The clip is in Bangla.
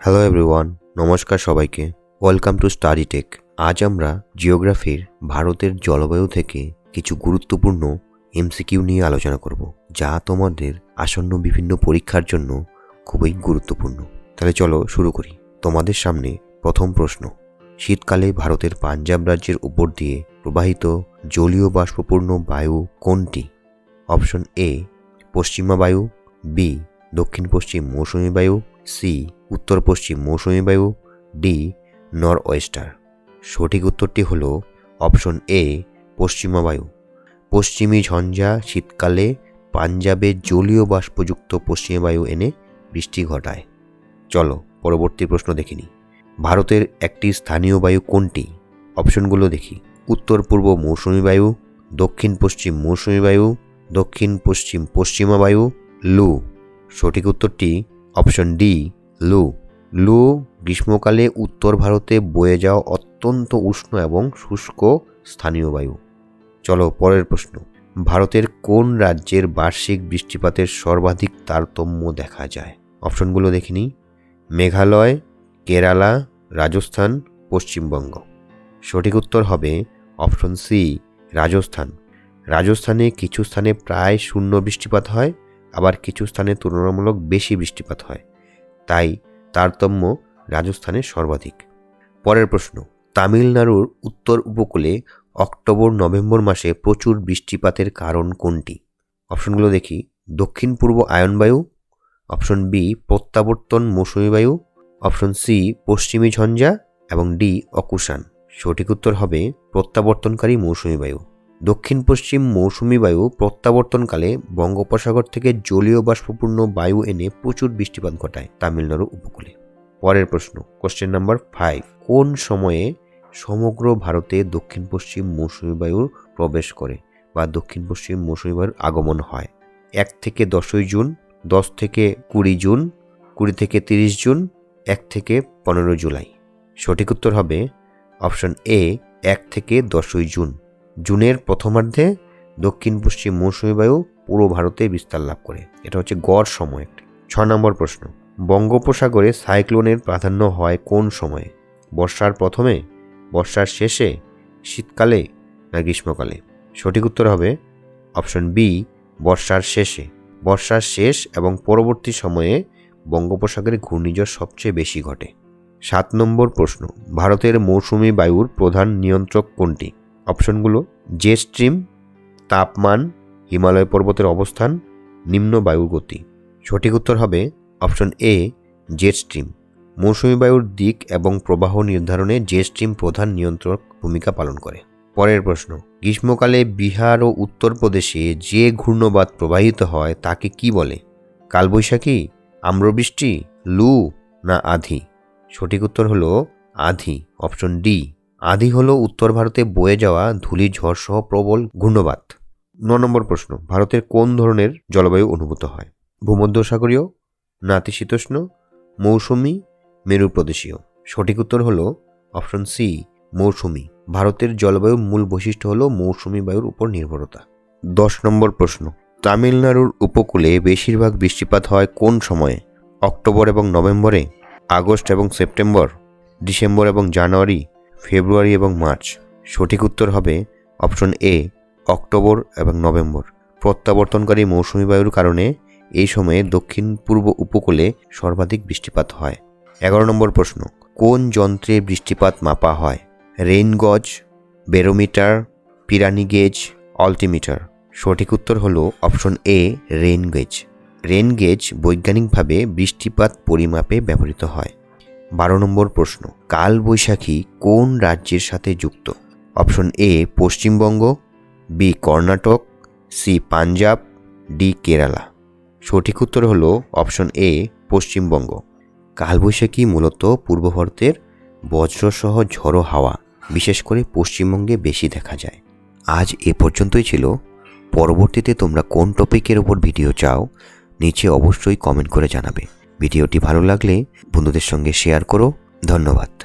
হ্যালো এভরিওয়ান নমস্কার সবাইকে। ওয়েলকাম টু স্টাডি টেক আজ আমরা জিওগ্রাফির ভারতের জলবায়ু থেকে কিছু গুরুত্বপূর্ণ এমসিকিউ নিয়ে আলোচনা করব, যা তোমাদের আসন্ন বিভিন্ন পরীক্ষার জন্য খুবই গুরুত্বপূর্ণ। তাহলে চলো শুরু করি। তোমাদের সামনে প্রথম প্রশ্ন। শীতকালে ভারতের পাঞ্জাব রাজ্যের উপর দিয়ে প্রবাহিত জলীয় বাষ্পপূর্ণ বায়ু কোনটি? অপশন এ পশ্চিমা বায়ু বি দক্ষিণ পশ্চিম মৌসুমী বায়ু সি উত্তর পশ্চিম মৌসুমী বায়ু ডি নর ওয়েস্টার সঠিক উত্তরটি হল অপশন এ পশ্চিমা বায়ু। পশ্চিমী ঝঞ্ঝা শীতকালে পাঞ্জাবে জলীয় বাষ্পযুক্ত পশ্চিমা বায়ু এনে বৃষ্টি ঘটায়। চলো, পরবর্তী প্রশ্ন দেখিনি ভারতের একটি স্থানীয় বায়ু কোনটি? অপশনগুলো দেখি। উত্তর পূর্ব মৌসুমী বায়ু, দক্ষিণ পশ্চিম মৌসুমী বায়ু, দক্ষিণ পশ্চিম পশ্চিমা বায়ু, লু। সঠিক উত্তরটি অপশন ডি লু। লু গ্রীষ্মকালে উত্তর ভারতে বয়ে যাওয়া অত্যন্ত উষ্ণ এবং শুষ্ক স্থানীয় বায়ু। চলো, পরের প্রশ্ন। ভারতের কোন রাজ্যের বার্ষিক বৃষ্টিপাতের সর্বাধিক তারতম্য দেখা যায়? অপশনগুলো দেখিনি মেঘালয়, কেরালা, রাজস্থান, পশ্চিমবঙ্গ। সঠিক উত্তর হবে অপশন সি, রাজস্থান। রাজস্থানে কিছু স্থানে প্রায় শূন্য বৃষ্টিপাত হয়, আবার কিছু স্থানে তুলনামূলক বেশি বৃষ্টিপাত হয়। তাই তারতম্য রাজস্থানে সর্বাধিক। পরের প্রশ্ন, তামিলনাড়ুর উত্তর উপকূলে অক্টোবর নভেম্বর মাসে প্রচুর বৃষ্টিপাতের কারণ কোনটি? অপশনগুলো দেখি, দক্ষিণ পূর্ব আয়নবায়ু, অপশন বি, প্রত্যাবর্তন মৌসুমী বায়ু অপশন সি, পশ্চিমী ঝঞ্ঝা এবং ডি, অকুশান। সঠিক উত্তর হবে প্রত্যাবর্তনকারী মৌসুমী বায়ু দক্ষিণ পশ্চিম মৌসুমি বায়ু প্রত্যাবর্তনকালে বঙ্গোপসাগর থেকে জলীয় বাষ্পপূর্ণ বায়ু এনে প্রচুর বৃষ্টিপাত ঘটায় তামিলনাড়ু উপকূলে। পরের প্রশ্ন কোশ্চেন নাম্বার ফাইভ কোন সময়ে সমগ্র ভারতে দক্ষিণ পশ্চিম মৌসুমি বায়ুর প্রবেশ করে বা দক্ষিণ পশ্চিম মৌসুমি বায়ুর আগমন হয়? এক থেকে দশই জুন, দশ থেকে কুড়ি জুন, কুড়ি থেকে তিরিশ জুন, এক থেকে পনেরো জুলাই। সঠিক উত্তর হবে অপশন এ এক থেকে দশই জুন। জুনের প্রথমার্ধে দক্ষিণ পশ্চিম মৌসুমী বায়ু পুরো ভারতে বিস্তার লাভ করে। এটা হচ্ছে গড় সময় একটি। ছ নম্বর প্রশ্ন, বঙ্গোপসাগরে সাইক্লোনের প্রাধান্য হয় কোন সময়ে? বর্ষার প্রথমে, বর্ষার শেষে, শীতকালে না গ্রীষ্মকালে? সঠিক উত্তর হবে অপশন বি, বর্ষার শেষে। বর্ষার শেষ এবং পরবর্তী সময়ে বঙ্গোপসাগরে ঘূর্ণিঝড় সবচেয়ে বেশি ঘটে। সাত নম্বর প্রশ্ন, ভারতের মৌসুমী বায়ুর প্রধান নিয়ন্ত্রক কোনটি? অপশনগুলো জে স্ট্রিম তাপমান, হিমালয় পর্বতের অবস্থান, নিম্ন বায়ুর গতি। সঠিক উত্তর হবে অপশন এ জেট স্ট্রিম মৌসুমী বায়ুর দিক এবং প্রবাহ নির্ধারণে জে স্ট্রিম প্রধান নিয়ন্ত্রক ভূমিকা পালন করে। পরের প্রশ্ন, গ্রীষ্মকালে বিহার ও উত্তরপ্রদেশে যে ঘূর্ণবাদ প্রবাহিত হয় তাকে কি বলে? কালবৈশাখী, আম্রবৃষ্টি, লু না আধি? সঠিক উত্তর হলো আধি, অপশন ডি। আধি হলো উত্তর ভারতে বয়ে যাওয়া ধূলি, ঝড় সহ প্রবল ঘূর্ণবাত। ন নম্বর প্রশ্ন, ভারতের কোন ধরনের জলবায়ু অনুভূত হয়? ভূমধ্যসাগরীয়, নাতিশীতোষ্ণ, মৌসুমি মেরু প্রদেশীয় সঠিক উত্তর হলো অপশন সি, মৌসুমি। ভারতের জলবায়ুর মূল বৈশিষ্ট্য হলো মৌসুমি বায়ুর উপর নির্ভরতা। দশ নম্বর প্রশ্ন, তামিলনাড়ুর উপকূলে বেশিরভাগ বৃষ্টিপাত হয় কোন সময়ে? অক্টোবর এবং নভেম্বরে, আগস্ট এবং সেপ্টেম্বর, ডিসেম্বর এবং জানুয়ারি ফেব্রুয়ারি এবং মার্চ। সঠিক উত্তর হবে অপশন এ, অক্টোবর এবং নভেম্বর। প্রত্যাবর্তনকারী মৌসুমী বায়ুর কারণে এই সময়ে দক্ষিণ পূর্ব উপকূলে সর্বাধিক বৃষ্টিপাত হয়। এগারো নম্বর প্রশ্ন, কোন যন্ত্রে বৃষ্টিপাত মাপা হয়? রেইন গজ বেরোমিটার পিরানি গেজ অল্টিমিটার সঠিক উত্তর হল option A, rain gauge. Rain gauge বৈজ্ঞানিকভাবে বৃষ্টিপাত পরিমাপে ব্যবহৃত হয়। বারো নম্বর প্রশ্ন কাল বৈশাখী কোন রাজ্যের সাথে যুক্ত? Option A, Paschimbanga B Karnataka C Punjab D Kerala. সঠিক উত্তর হল অপশন এ, পশ্চিমবঙ্গ। কালবৈশাখী মূলত পূর্ব ভারতের বজ্রসহ ঝড়ো হাওয়া, বিশেষ করে পশ্চিমবঙ্গে বেশি দেখা যায়। আজ এ পর্যন্তই ছিল। পরবর্তীতে তোমরা কোন টপিকের ওপর ভিডিও চাও, নিচে অবশ্যই কমেন্ট করে জানাবে। ভিডিওটি ভালো লাগলে বন্ধুদের সঙ্গে শেয়ার করো। ধন্যবাদ।